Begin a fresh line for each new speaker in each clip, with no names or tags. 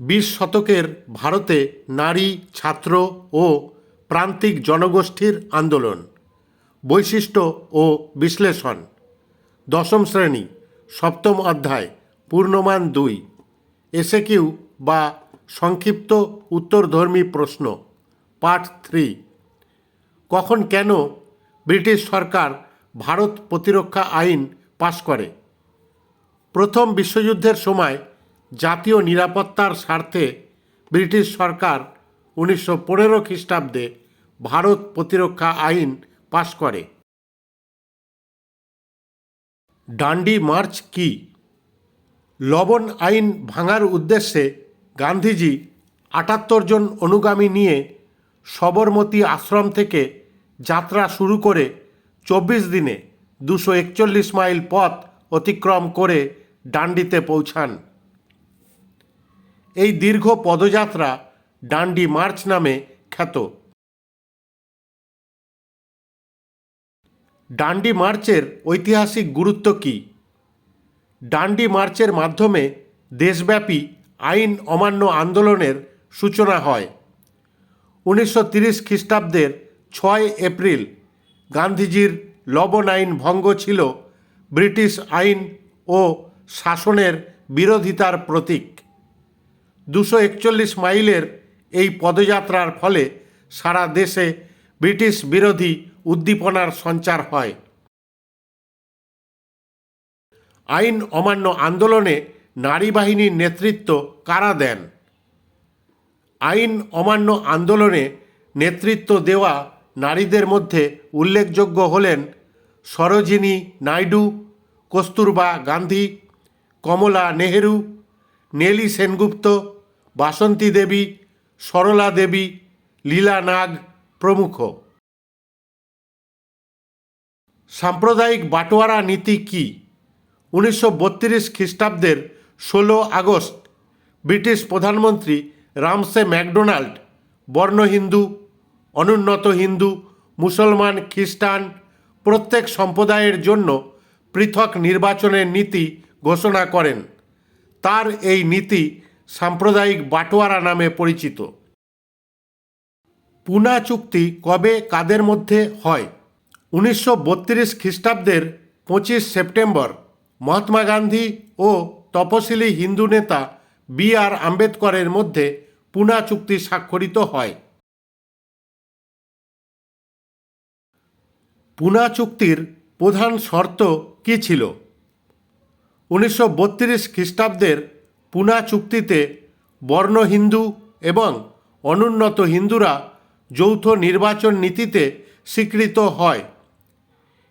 বিশ শতকের ভারতে নারী, ছাত্র ও প্রান্তিক জনগোষ্ঠীর আন্দোলন, বৈশিষ্ট্য ও বিশ্লেষণ। দশম শ্রেণি, সপ্তম অধ্যায়, পূর্ণমান দুই। এসে কিউ বা সংক্ষিপ্ত উত্তরধর্মী প্রশ্ন, পার্ট থ্রি। কখন কেন ব্রিটিশ সরকার ভারত প্রতিরক্ষা আইন পাশ করে? প্রথম বিশ্বযুদ্ধের সময় জাতীয় নিরাপত্তার স্বার্থে ব্রিটিশ সরকার উনিশশো পনেরো খ্রিস্টাব্দে ভারত প্রতিরক্ষা আইন পাশ করে। ডান্ডি মার্চ কি? লবণ আইন ভাঙার উদ্দেশ্যে গান্ধীজি আটাত্তর জন অনুগামী নিয়ে সবরমতী আশ্রম থেকে যাত্রা শুরু করে চব্বিশ দিনে দুশো একচল্লিশ মাইল পথ অতিক্রম করে ডান্ডিতে পৌঁছান। এই দীর্ঘ পদযাত্রা ডান্ডি মার্চ নামে খ্যাত। ডান্ডি মার্চের ঐতিহাসিক গুরুত্ব কী? ডান্ডি মার্চের মাধ্যমে দেশব্যাপী আইন অমান্য আন্দোলনের সূচনা হয়। উনিশশো তিরিশ খ্রিস্টাব্দের ছয় এপ্রিল গান্ধীজির লবণ আইন ভঙ্গ ছিল ব্রিটিশ আইন ও শাসনের বিরোধিতার প্রতীক। দুশো একচল্লিশ মাইলের এই পদযাত্রার ফলে সারা দেশে ব্রিটিশ বিরোধী উদ্দীপনার সঞ্চার হয়। আইন অমান্য আন্দোলনে নারী বাহিনীর নেতৃত্ব কারা দেন? আইন অমান্য আন্দোলনে নেতৃত্ব দেওয়া নারীদের মধ্যে উল্লেখযোগ্য হলেন সরোজিনী নাইডু, কস্তুরবা গান্ধী, কমলা নেহেরু নেলি সেনগুপ্ত, বাসন্তী দেবী, সরলা দেবী, লীলা নাগ প্রমুখ। সাম্প্রদায়িক বাটোয়ারা নীতি কী? উনিশশো বত্রিশ খ্রিস্টাব্দের ষোলো আগস্ট, ব্রিটিশ প্রধানমন্ত্রী রামসে ম্যাকডোনাল্ড, বর্ণ হিন্দু, অনুন্নত হিন্দু, মুসলমান, খ্রিস্টান, প্রত্যেক সম্প্রদায়ের জন্য পৃথক নির্বাচনের নীতি ঘোষণা করেন। তার এই নীতি সাম্প্রদায়িক বাটোয়ারা নামে পরিচিত। পুনা চুক্তি কবে কাদের মধ্যে হয়? উনিশশো বত্রিশ খ্রিস্টাব্দের পঁচিশ সেপ্টেম্বর মহাত্মা গান্ধী ও তপশিলি হিন্দু নেতা বি আর আম্বেদকরের মধ্যে পুনা চুক্তি স্বাক্ষরিত হয়। পুনা চুক্তির প্রধান শর্ত কী ছিল? উনিশশো বত্রিশ খ্রিস্টাব্দের পুনা চুক্তিতে বর্ণ হিন্দু এবং অনুন্নত হিন্দুরা যৌথ নির্বাচন নীতিতে স্বীকৃত হয়।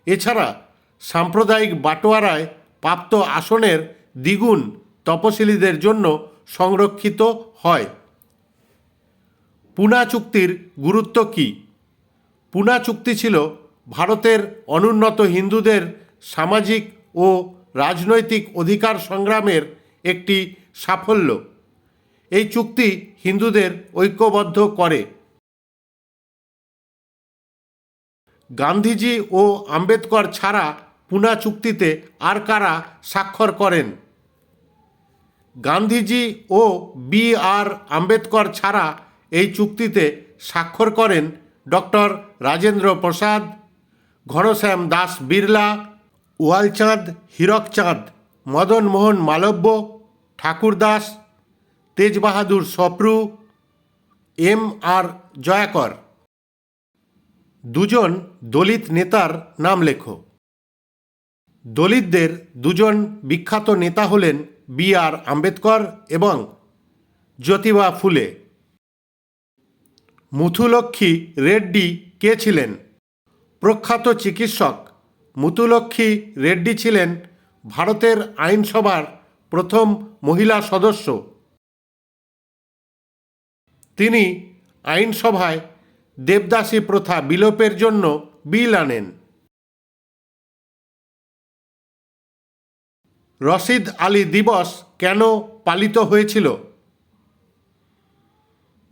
এছাড়া সাম্প্রদায়িক বাটোয়ারায় প্রাপ্ত আসনের দ্বিগুণ তপশিলীদের জন্য সংরক্ষিত হয়। পুনা চুক্তির গুরুত্ব কী? পুনা চুক্তি ছিল ভারতের অনুন্নত হিন্দুদের সামাজিক ও রাজনৈতিক অধিকার সংগ্রামের একটি সাফল্য। এই চুক্তি হিন্দুদের ঐক্যবদ্ধ করে। গান্ধীজি ও আম্বেদকর ছাড়া পুনা চুক্তিতে আর কারা স্বাক্ষর করেন? গান্ধীজি ও বি আর আম্বেদকর ছাড়া এই চুক্তিতে স্বাক্ষর করেন doctor Rajendra Prasad, Ghanshyam Das Birla Walchand Hirachand, Madan Mohan Malviya Thakurdas Tejbahadur Sapru, M R Jayakar. দুজন দলিত নেতার নাম লেখো। দলিতদের দুজন বিখ্যাত নেতা হলেন বি আর আম্বেদকর এবং জ্যোতিবা ফুলে। মুথুলক্ষ্মী রেড্ডি কে ছিলেন? প্রখ্যাত চিকিৎসক মুতুলক্ষ্মী রেড্ডি ছিলেন ভারতের আইনসভার প্রথম মহিলা সদস্য। তিনি আইনসভায় দেবদাসী প্রথা বিলোপের জন্য বিল আনেন। রশিদ আলী দিবস কেন পালিত হয়েছিল?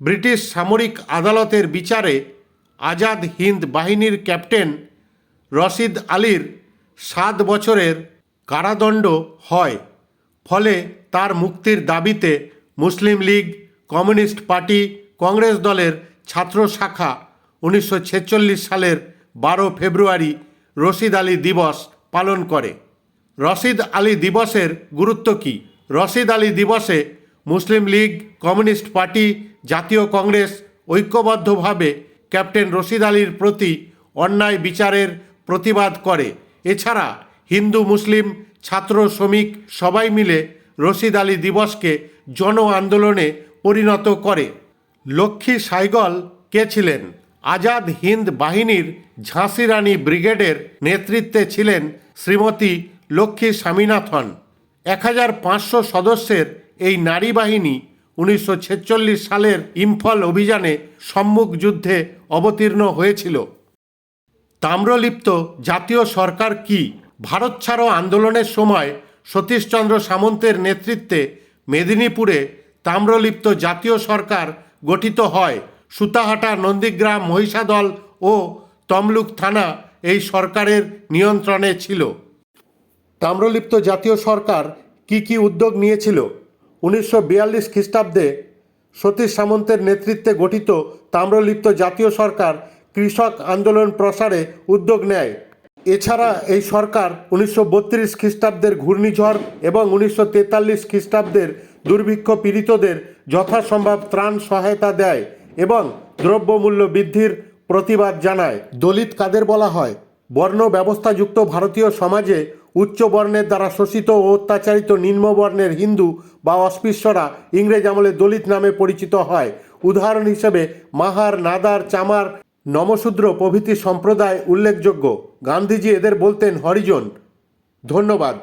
ব্রিটিশ সামরিক আদালতের বিচারে আজাদ হিন্দ বাহিনীর ক্যাপ্টেন রশিদ আলীর সাত বছরের কারাদণ্ড হয়, ফলে তার মুক্তির দাবিতে মুসলিম লীগ, কমিউনিস্ট পার্টি, কংগ্রেস দলের ছাত্র শাখা উনিশশো ছেচল্লিশ সালের বারো ফেব্রুয়ারি রশিদ আলী দিবস পালন করে। রশিদ আলী দিবসের গুরুত্ব কী? রশিদ আলী দিবসে মুসলিম লীগ, কমিউনিস্ট পার্টি, জাতীয় কংগ্রেস ঐক্যবদ্ধভাবে ক্যাপ্টেন রশিদ আলীর প্রতি অন্যায় বিচারের প্রতিবাদ করে। এছাড়া হিন্দু, মুসলিম, ছাত্র, শ্রমিক সবাই মিলে রশিদ আলী দিবসকে জন আন্দোলনে পরিণত করে। লক্ষ্মী সাইগল কে ছিলেন? আজাদ হিন্দ বাহিনীর ঝাঁসি রানী ব্রিগেডের নেতৃত্বে ছিলেন শ্রীমতী লক্ষ্মী স্বামীনাথন। এক হাজার পাঁচশো সদস্যের এই নারী বাহিনী উনিশশো ছেচল্লিশ সালের ইম্ফল অভিযানে সম্মুখ যুদ্ধে অবতীর্ণ হয়েছিল। তাম্রলিপ্ত জাতীয় সরকার কি? ভারত ছাড়ো আন্দোলনের সময় সতীশচন্দ্র সামন্তের নেতৃত্বে মেদিনীপুরে তাম্রলিপ্ত জাতীয় সরকার গঠিত হয়। সুতাহাটা, নন্দীগ্রাম, মহিষাদল ও তমলুক থানা এই সরকারের নিয়ন্ত্রণে ছিল। তাম্রলিপ্ত জাতীয় সরকার কি কি উদ্যোগ নিয়েছিল? উনিশশো বিয়াল্লিশ খ্রিস্টাব্দে সতীশ সামন্তের নেতৃত্বে গঠিত তাম্রলিপ্ত জাতীয় সরকার কৃষক আন্দোলন প্রসারে উদ্যোগ নেয়। এছাড়া এই সরকার উনিশশো বত্রিশ খ্রিস্টাব্দের ঘূর্ণিঝড় এবং উনিশশো তেতাল্লিশ খ্রিস্টাব্দের দুর্ভিক্ষ পীড়িতদের যথাসম্ভব ত্রাণ সহায়তা দেয় এবং দ্রব্যমূল্য বৃদ্ধির প্রতিবাদ জানায়। দলিত কাদের বলা হয়? বর্ণ ব্যবস্থাযুক্ত ভারতীয় সমাজে উচ্চ বর্ণের দ্বারা শোষিত ও অত্যাচারিত নিম্নবর্ণের হিন্দু বা অস্পৃশ্যরা ইংরেজ আমলে দলিত নামে পরিচিত হয়। উদাহরণ হিসেবে মাহার, নাদার, চামার নমশূদ্র প্রভৃতি সম্প্রদায় উল্লেখযোগ্য। গান্ধীজি এদের বলতেন হরিজন ধন্যবাদ।